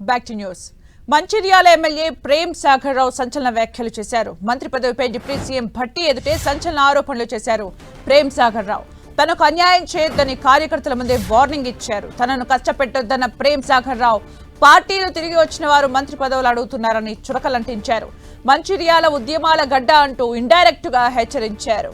Back to news Mancherial MLA Prem Sagar Rao సంచలన వ్యాఖ్యలు చేశారు. మంత్రి పదవిపై డిప్యూటీ సీఎం భట్టి ఎదుటే సంచలన ఆరోపణలు చేశారు ప్రేమ్ సాగర్ రావు తనకు అన్యాయం చేయొద్దని కార్యకర్తల ముందే వార్నింగ్ ఇచ్చారు. తనను కష్టపెట్టొద్దన్న ప్రేమ్ సాగర్ రావు పార్టీలు తిరిగి వచ్చిన వారు మంత్రి పదవులు అడుగుతున్నారని చురకలంటించారు. మంచిర్యాల ఉద్యమాల గడ్డ అంటూ ఇండైరెక్ట్గా హెచ్చరించారు.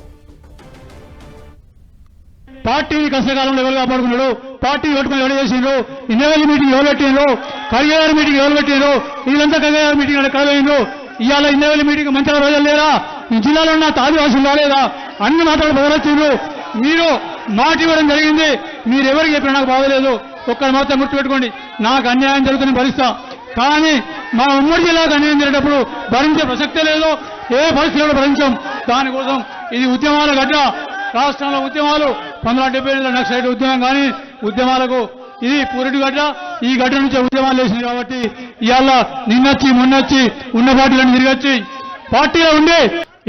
పార్టీని కష్టకాలంలో ఎవరు కాపాడుకున్నాడు పార్టీ పెట్టుకుని ఎవరు చేసిండ్రు ఇన్నోవేల్ మీటింగ్ ఎవరు పెట్టిండ్రు కరిగారు మీటింగ్ ఎవరు పెట్టిండ్రు వీళ్ళంతా కరిగారు మీటింగ్ అక్కడ కలిగిండ్రు ఇవాళ ఇన్నోవేల్ మీటింగ్ మంచిగా రోజులు లేరా? ఈ జిల్లాలో ఉన్న ఆదివాసులు రాలేదా? అన్ని మాటలు బదలొచ్చిండ్రు మీరు మాట ఇవ్వడం జరిగింది. మీరు ఎవరికి చెప్పినా నాకు బాధలేదు ఒక్కరు మాత్రం గుర్తుపెట్టుకోండి. నాకు అన్యాయం జరుగుతున్న భరిస్తా కానీ మా ఉమ్మడి జిల్లాకు అన్యాయం జరిగేటప్పుడు భరించే ప్రసక్తే లేదు. ఏ పరిస్థితుల్లో భరించాం. దానికోసం ఇది ఉద్యమాల గడ్డ. రాష్ట్రంలో ఉద్యమాలు పంతొమ్మిది వందల డెబ్బై ఎనిమిదిలో నక్సలైట్ ఉద్యమం కానీ ఉద్యమాలకు ఇది పూరిటి గడ్డ. ఈ గడ్డ నుంచి ఉద్యమాలు వేసింది కాబట్టి ఇవాళ నిన్నొచ్చి మొన్నొచ్చి ఉన్న పార్టీలను తిరిగొచ్చి పార్టీలో ఉండి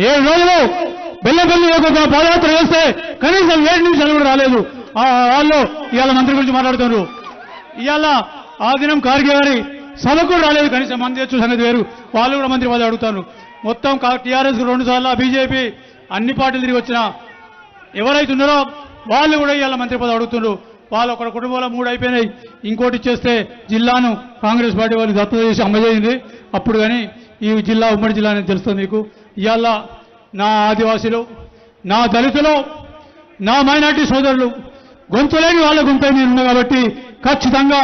ఏడు రోజులు బెల్లపల్లి ఒక పాదయాత్ర చేస్తే కనీసం ఏడు నిమిషాలు కూడా రాలేదు. వాళ్ళు ఇవాళ మంత్రి గురించి మాట్లాడుతున్నారు. ఇవాళ ఆ దినం కార్గే గారి సభకు కూడా రాలేదు కనీసం మంది వచ్చే సంగతి వేరు. వాళ్ళు కూడా మంత్రి పదవి అడుగుతారు. మొత్తం టీఆర్ఎస్ రెండు సార్లు బీజేపీ అన్ని పార్టీలు తిరిగి వచ్చిన ఎవరైతే ఉన్నారో వాళ్ళు కూడా ఇవాళ మంత్రి పదవి అడుగుతున్నారు వాళ్ళు ఒక కుటుంబంలో మూడు అయిపోయినాయి. ఇంకోటి ఇచ్చేస్తే జిల్లాను కాంగ్రెస్ పార్టీ వాళ్ళు దత్తత చేసి అమ్మజేయింది అప్పుడు కానీ ఈ జిల్లా ఉమ్మడి జిల్లా అనేది తెలుస్తుంది మీకు. ఇవాళ నా ఆదివాసీలు నా దళితులు నా మైనార్టీ సోదరులు గొంతులేని వాళ్ళ గొంతు నేను ఉన్నా కాబట్టి ఖచ్చితంగా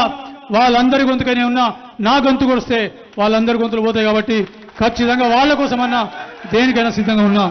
వాళ్ళందరి గొంతుకనే ఉన్నా నా గొంతు కొడిస్తే వాళ్ళందరి గొంతులు పోతాయి కాబట్టి ఖచ్చితంగా వాళ్ళ కోసమన్నా దేనికైనా సిద్ధంగా ఉన్నా.